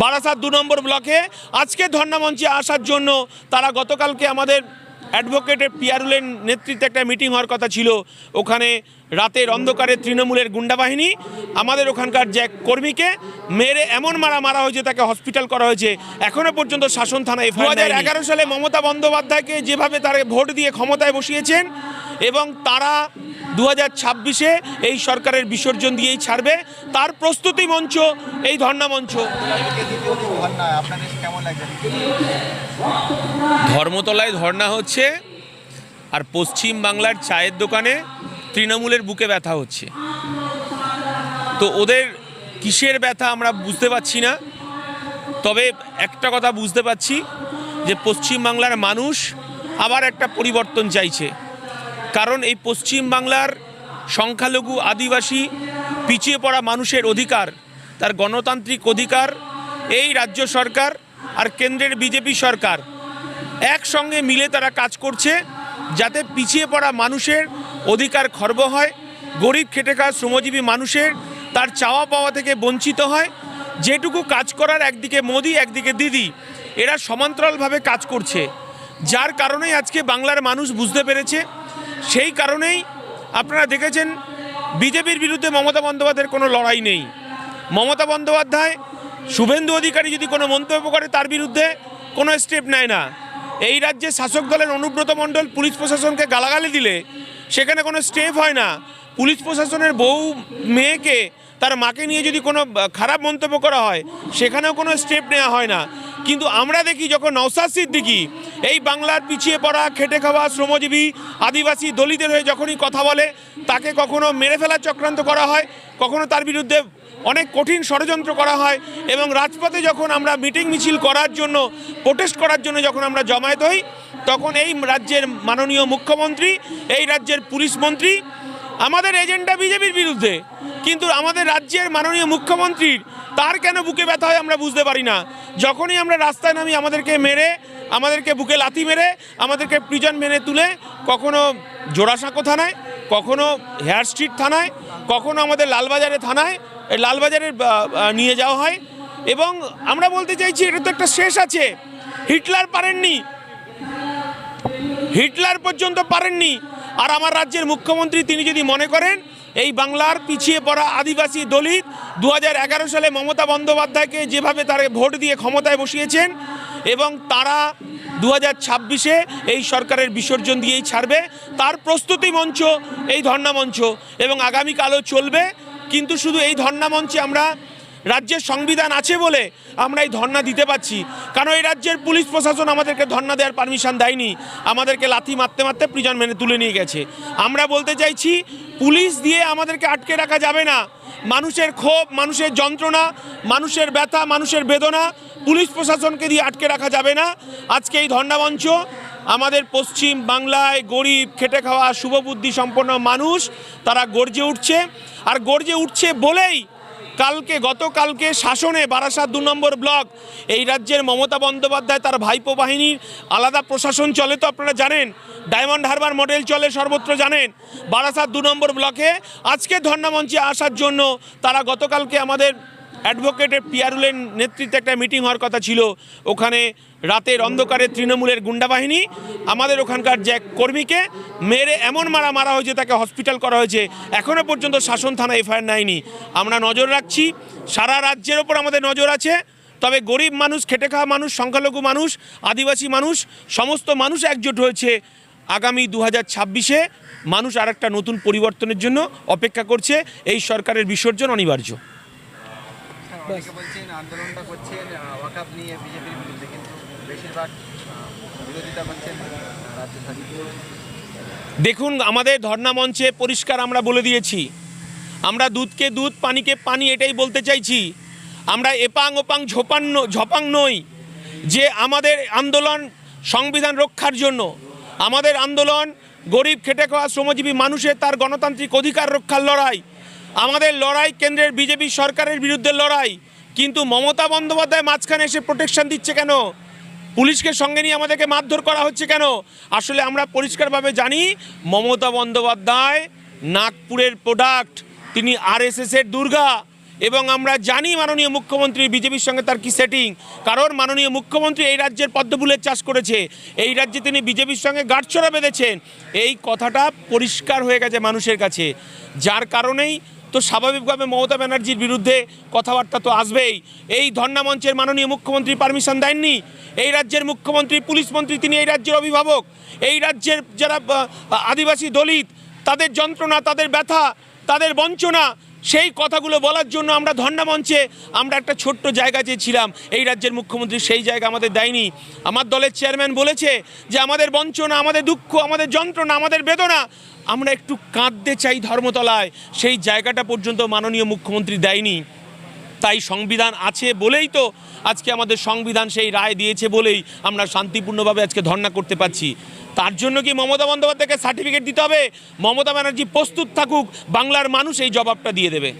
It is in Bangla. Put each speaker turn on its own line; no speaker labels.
বারাসাত দু নম্বর ব্লকে। আজকে ধর্ণামঞ্চে আসার জন্য তারা গতকালকে আমাদের অ্যাডভোকেটের পিয়ারুলের নেতৃত্বে একটা মিটিং হওয়ার কথা ছিল। ওখানে রাতের অন্ধকারে তৃণমূলের গুন্ডা বাহিনী আমাদের ওখানকার যে এক কর্মীকে মেরে এমন মারা মারা হয়েছে তাকে হসপিটাল করা হয়েছে। এখনও পর্যন্ত শাসন থানায় দু হাজার এগারো সালে মমতা বন্দ্যোপাধ্যায়কে যেভাবে তারা ভোট দিয়ে ক্ষমতায় বসিয়েছেন এবং তারা দু হাজার ছাব্বিশে এই সরকারের বিসর্জন দিয়েই ছাড়বে তার প্রস্তুতি মঞ্চ এই ধর্ণা মঞ্চ।
ধর্না
ধর্মতলায় ধর্ণা হচ্ছে আর পশ্চিম বাংলার চায়ের দোকানে তৃণমূলের বুকে ব্যথা হচ্ছে। তো ওদের কিসের ব্যথা আমরা বুঝতে পারছি না। তবে একটা কথা বুঝতে পারছি যে পশ্চিম বাংলার মানুষ আবার একটা পরিবর্তন চাইছে। কারণ এই পশ্চিম বাংলার সংখ্যালঘু আদিবাসী পিছিয়ে পড়া মানুষের অধিকার, তার গণতান্ত্রিক অধিকার, এই রাজ্য সরকার আর কেন্দ্রের বিজেপি সরকার একসঙ্গে মিলে তারা কাজ করছে যাতে পিছিয়ে পড়া মানুষের অধিকার খর্ব হয়, গরিব খেটে খাওয়া শ্রমজীবী মানুষের তার চাওয়া পাওয়া থেকে বঞ্চিত হয়। যেটুকু কাজ করার একদিকে মোদি, একদিকে দিদি, এরা সমান্তরালভাবে কাজ করছে। যার কারণেই আজকে বাংলার মানুষ বুঝতে পেরেছে, সেই কারণেই আপনারা দেখেছেন বিজেপির বিরুদ্ধে মমতা বন্দ্যোপাধ্যায়ের কোনো লড়াই নেই। মমতা বন্দ্যোপাধ্যায়, শুভেন্দু অধিকারী যদি কোনো মন্তব্য করে তার বিরুদ্ধে কোনো স্টেপ নেয় না। এই রাজ্যে শাসক দলের অনুব্রত মণ্ডল পুলিশ প্রশাসনকে গালাগালি দিলে, সেখানে কোনো স্টেপ হয় না। পুলিশ প্রশাসনের বউ মেয়েকে, তার মাকে নিয়ে যদি কোনো খারাপ মন্তব্য করা হয়, সেখানেও কোনো স্টেপ নেওয়া হয় না। কিন্তু আমরা দেখি যখন নওসাদ সিদ্দিকি এই বাংলার পিছিয়ে পড়া, খেটে খাওয়া শ্রমজীবী আদিবাসী দলিতের হয়ে যখনই কথা বলে, তাকে কখনো মেরে ফেলার চক্রান্ত করা হয়, কখনো তার বিরুদ্ধে অনেক কঠিন ষড়যন্ত্র করা হয় এবং রাজপথে যখন আমরা মিটিং মিছিল করার জন্য প্রোটেস্ট করার জন্য যখন আমরা জমায়েত হই, তখন এই রাজ্যের মাননীয় মুখ্যমন্ত্রী, এই রাজ্যের পুলিশ মন্ত্রী, আমাদের এজেন্ডা বিজেপির বিরুদ্ধে। কিন্তু আমাদের রাজ্যের মাননীয় মুখ্যমন্ত্রীর তার কেন বুকে ব্যথা হয় আমরা বুঝতে পারি না। যখনই আমরা রাস্তায় নামি, আমাদেরকে মেরে, আমাদেরকে বুকে লাথি মেরে, আমাদেরকে প্রিজন মেনে তুলে, কখনো জোড়াসাঁকো থানায়, কখনো হেয়ার স্ট্রিট থানায়, কখনো আমাদের লালবাজারে থানায় লালবাজারে নিয়ে যাওয়া হয়। এবং আমরা বলতে চাইছি, এটা তো একটা শেষ আছে। হিটলার পারেননি। হিটলার পর্যন্ত পারেননি। আর আমার রাজ্যের মুখ্যমন্ত্রী, তিনি যদি মনে করেন এই বাংলার পিছিয়ে পড়া আদিবাসী দলিত দু হাজার এগারো সালে মমতা বন্দ্যোপাধ্যায়কে যেভাবে তারা ভোট দিয়ে ক্ষমতায় বসিয়েছেন এবং তারা দু ছাব্বিশে এই সরকারের বিসর্জন দিয়েই ছাড়বে, তার প্রস্তুতি মঞ্চ, এই ধর্ণা মঞ্চ এবং আগামীকালও চলবে। কিন্তু শুধু এই ধর্ণা মঞ্চে আমরা রাজ্যের সংবিধান আছে বলে আমরা এই ধর্ণা দিতে পারছি। কারণ এই রাজ্যের পুলিশ প্রশাসন আমাদেরকে ধর্ণা দেওয়ার পারমিশন দেয়নি? আমাদেরকে লাথি মারতে মারতে প্রিজন মেনে তুলে নিয়ে গেছে। আমরা বলতে চাইছি, পুলিশ দিয়ে আমাদেরকে আটকে রাখা যাবে না। মানুষের ক্ষোভ, মানুষের যন্ত্রণা, মানুষের ব্যথা, মানুষের বেদনা, পুলিশ প্রশাসনকে দিয়ে আটকে রাখা যাবে না। আজকে এই ধর্ণা মঞ্চ আমাদের পশ্চিম বাংলায় গরিব, খেটে খাওয়া শুভবুদ্ধি সম্পন্ন মানুষ, তারা গর্জে উঠছে। আর গর্জে উঠছে বলেই কালকে, গতকালকে শাসনে বারাসাত দু নম্বর ব্লক, এই রাজ্যের মমতা বন্দ্যোপাধ্যায় তার ভাইপো বাহিনীর আলাদা প্রশাসন চলে তো আপনারা জানেন, ডায়মন্ড হারবার মডেল চলে সর্বত্র জানেন, বারাসাত দু নম্বর ব্লকে। আজকে ধর্ণামঞ্চে আসার জন্য তারা গতকালকে আমাদের অ্যাডভোকেটের পিয়ারুলের নেতৃত্বে একটা মিটিং হওয়ার কথা ছিল। ওখানে রাতের অন্ধকারে তৃণমূলের গুন্ডা বাহিনী, আমাদের ওখানকার যে কর্মীকে মেরে এমন মারা মারা হয়েছে, তাকে হসপিটাল করা হয়েছে। এখনও পর্যন্ত শাসন থানা এফআইআর নেয়নি। আমরা নজর রাখছি, সারা রাজ্যের ওপর আমাদের নজর আছে। তবে গরিব মানুষ, খেটে খাওয়া মানুষ, সংখ্যালঘু মানুষ, আদিবাসী মানুষ, সমস্ত মানুষ একজোট হয়েছে। আগামী দু হাজার ছাব্বিশে মানুষ আর একটা নতুন পরিবর্তনের জন্য অপেক্ষা করছে। এই সরকারের বিসর্জন অনিবার্য।
অনেকে বলছেন আন্দোলনটা করছেন ওয়াকাপ নিয়ে বিজেপির বিরুদ্ধে কিন্তু বেশিরভাগ বিরোধিতা করছেন রাজ্য
দেখুন আমাদের ধর্ণা মঞ্চে পরিষ্কার আমরা বলে দিয়েছি। আমরা দুধকে দুধ পানিকে পানি এটাই বলতে চাইছি। আমরা এপাং ওপাং ঝোপাং ন- ঝপাং নই। যে আমাদের আন্দোলন সংবিধান রক্ষার জন্য আমাদের আন্দোলন গরিব খেটে খাওয়া শ্রমজীবী মানুষের তার গণতান্ত্রিক অধিকার রক্ষার লড়াই আমাদের লড়াই কেন্দ্রের বিজেপি সরকারের বিরুদ্ধে লড়াই, কিন্তু মমতা বন্দ্যোপাধ্যায় মাঝখানে এসে প্রোটেকশন দিচ্ছে কেন? পুলিশকে সঙ্গে নিয়ে আমাদেরকে মারধর করা হচ্ছে কেন? আসলে আমরা পরিষ্কারভাবে জানি, মমতা বন্দ্যোপাধ্যায় নাগপুরের প্রোডাক্ট তিনি আরএসএস এর দুর্গা, এবং আমরা জানি মাননীয় মুখ্যমন্ত্রী বিজেপির সঙ্গে তার কি সেটিং কারণ মাননীয় মুখ্যমন্ত্রী এই রাজ্যের পদ্মফুলের চাষ করেছে, এই রাজ্যে তিনি বিজেপির সঙ্গে গাঁটছড়া বেঁধেছেন, এই কথাটা পরিষ্কার হয়ে গেছে মানুষের কাছে, যার কারণেই তো স্বাভাবিকভাবে মমতা ব্যানার্জির বিরুদ্ধে কথাবার্তা তো আসবেই। এই ধর্ণা মঞ্চের মাননীয় মুখ্যমন্ত্রী পারমিশন দেননি। এই রাজ্যের মুখ্যমন্ত্রী, পুলিশ মন্ত্রী, তিনি এই রাজ্যের অভিভাবক। এই রাজ্যের যারা আদিবাসী দলিত, তাদের যন্ত্রণা, তাদের ব্যথা, তাদের বঞ্চনা সেই কথাগুলো বলার জন্য আমরা ধর্ণা মঞ্চে আমরা একটা ছোট্ট জায়গা চেয়েছিলাম এই রাজ্যের মুখ্যমন্ত্রী সেই জায়গা আমাদের দেয়নি। আমার দলের চেয়ারম্যান বলেছে যে, আমাদের বঞ্চনা, আমাদের দুঃখ, আমাদের যন্ত্রণা, আমাদের বেদনা, আমরা একটু কাঁদতে চাই ধর্মতলায়। সেই জায়গাটা পর্যন্ত মাননীয় মুখ্যমন্ত্রী দেয়নি। তাই সংবিধান আছে বলেই তো আজকে আমাদের সংবিধান সেই রায় দিয়েছে বলেই আমরা শান্তিপূর্ণভাবে আজকে ধর্ণা করতে পারছি। তার জন্য কি মমতা বন্দ্যোপাধ্যায়কে সার্টিফিকেট দিতে হবে? মমতা ব্যানার্জি প্রস্তুত থাকুক, বাংলার মানুষ এই জবাবটা দিয়ে দেবে।